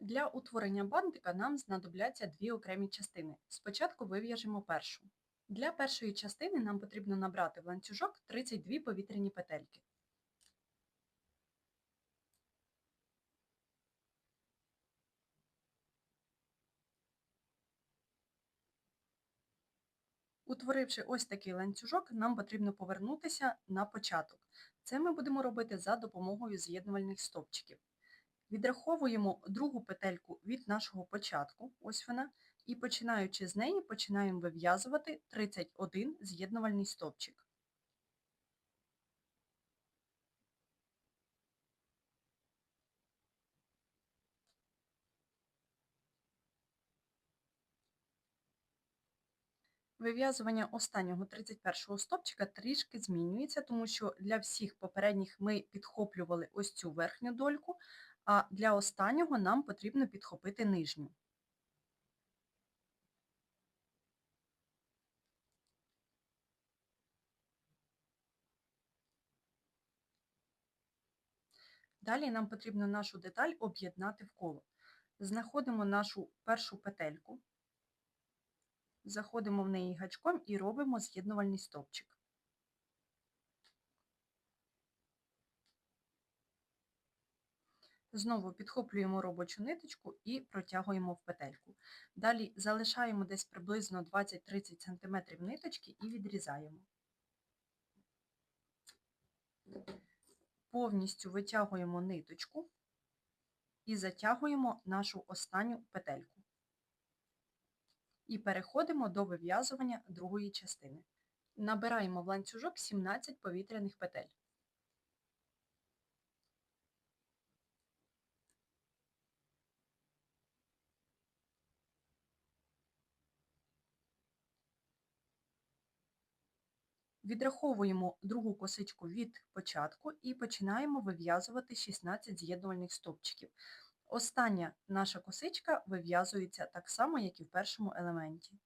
Для утворення бантика нам знадобляться дві окремі частини. Спочатку вив'яжемо першу. Для першої частини нам потрібно набрати в ланцюжок 32 повітряні петельки. Утворивши ось такий ланцюжок, нам потрібно повернутися на початок. Це ми будемо робити за допомогою з'єднувальних стовпчиків. Відраховуємо другу петельку від нашого початку, ось вона, і починаючи з неї, починаємо вив'язувати 31 з'єднувальний стовпчик. Вив'язування останнього 31-го стопчика трішки змінюється, тому що для всіх попередніх ми підхоплювали ось цю верхню дольку, а для останнього нам потрібно підхопити нижню. Далі нам потрібно нашу деталь об'єднати в коло. Знаходимо нашу першу петельку, заходимо в неї гачком і робимо з'єднувальний стовпчик. Знову підхоплюємо робочу ниточку і протягуємо в петельку. Далі залишаємо десь приблизно 20-30 см ниточки і відрізаємо. Повністю витягуємо ниточку і затягуємо нашу останню петельку. І переходимо до вив'язування другої частини. Набираємо в ланцюжок 17 повітряних петель. Відраховуємо другу косичку від початку і починаємо вив'язувати 16 з'єднувальних стовпчиків. Остання наша косичка вив'язується так само, як і в першому елементі.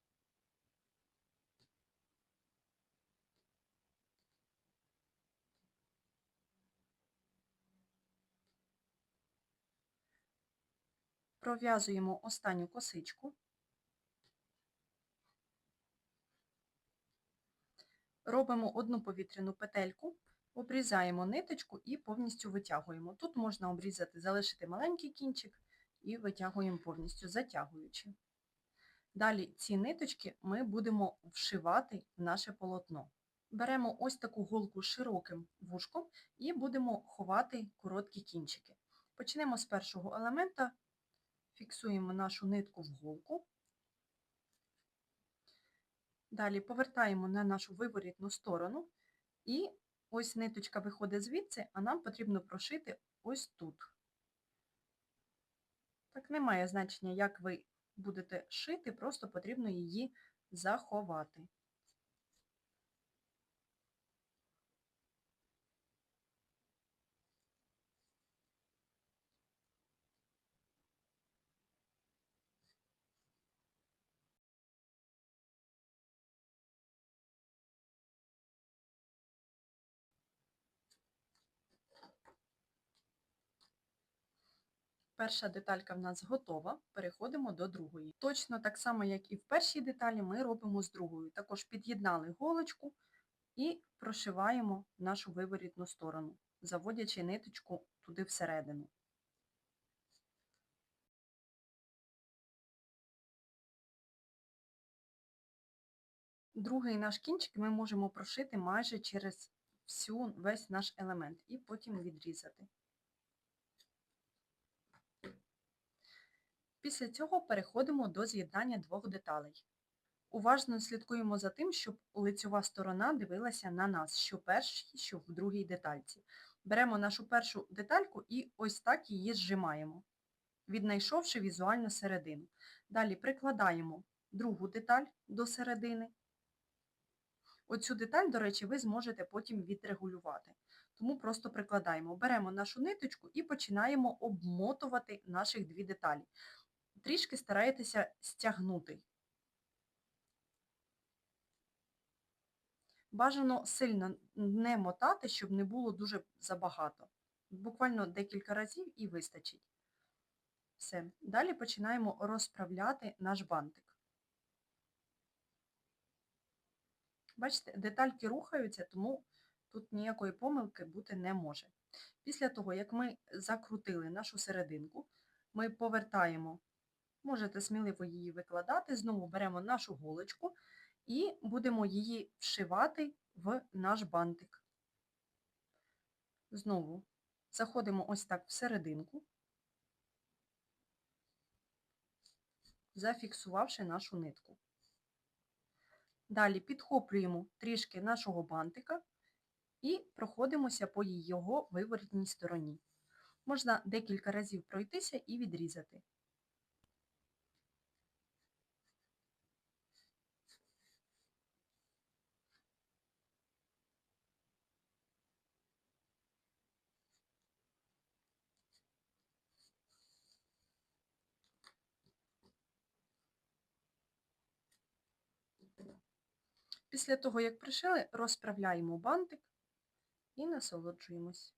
Пров'язуємо останню косичку. Робимо одну повітряну петельку, обрізаємо ниточку і повністю витягуємо. Тут можна обрізати, залишити маленький кінчик і витягуємо повністю, затягуючи. Далі ці ниточки ми будемо вшивати в наше полотно. Беремо ось таку голку широким вушком і будемо ховати короткі кінчики. Почнемо з першого елемента, фіксуємо нашу нитку в голку, Далі повертаємо на нашу виворітну сторону, і ось ниточка виходить звідси, а нам потрібно прошити ось тут. Так, немає значення, як ви будете шити, просто потрібно її заховати. Перша деталька в нас готова, переходимо до другої. Точно так само, як і в першій деталі, ми робимо з другою. Також під'єднали голочку і прошиваємо нашу виворітну сторону, заводячи ниточку туди всередину. Другий наш кінчик ми можемо прошити майже через всю, весь наш елемент і потім відрізати. Після цього переходимо до з'єднання двох деталей. Уважно слідкуємо за тим, щоб лицьова сторона дивилася на нас, що першій, що в другій детальці. Беремо нашу першу детальку і ось так її зжимаємо, віднайшовши візуально середину. Далі прикладаємо другу деталь до середини. Оцю деталь, до речі, ви зможете потім відрегулювати. Тому просто прикладаємо. Беремо нашу ниточку і починаємо обмотувати наших дві деталі трішки стараєтеся стягнути. Бажано сильно не мотати, щоб не було дуже забагато. Буквально декілька разів і вистачить. Все. Далі починаємо розправляти наш бантик. Бачите, детальки рухаються, тому тут ніякої помилки бути не може. Після того, як ми закрутили нашу серединку, ми повертаємо, можете сміливо її викладати, знову беремо нашу голочку і будемо її вшивати в наш бантик. Знову заходимо ось так всерединку, зафіксувавши нашу нитку. Далі підхоплюємо трішки нашого бантика і проходимося по його виворітній стороні. Можна декілька разів пройтися і відрізати. Після того, як пришили, розправляємо бантик і насолоджуємось.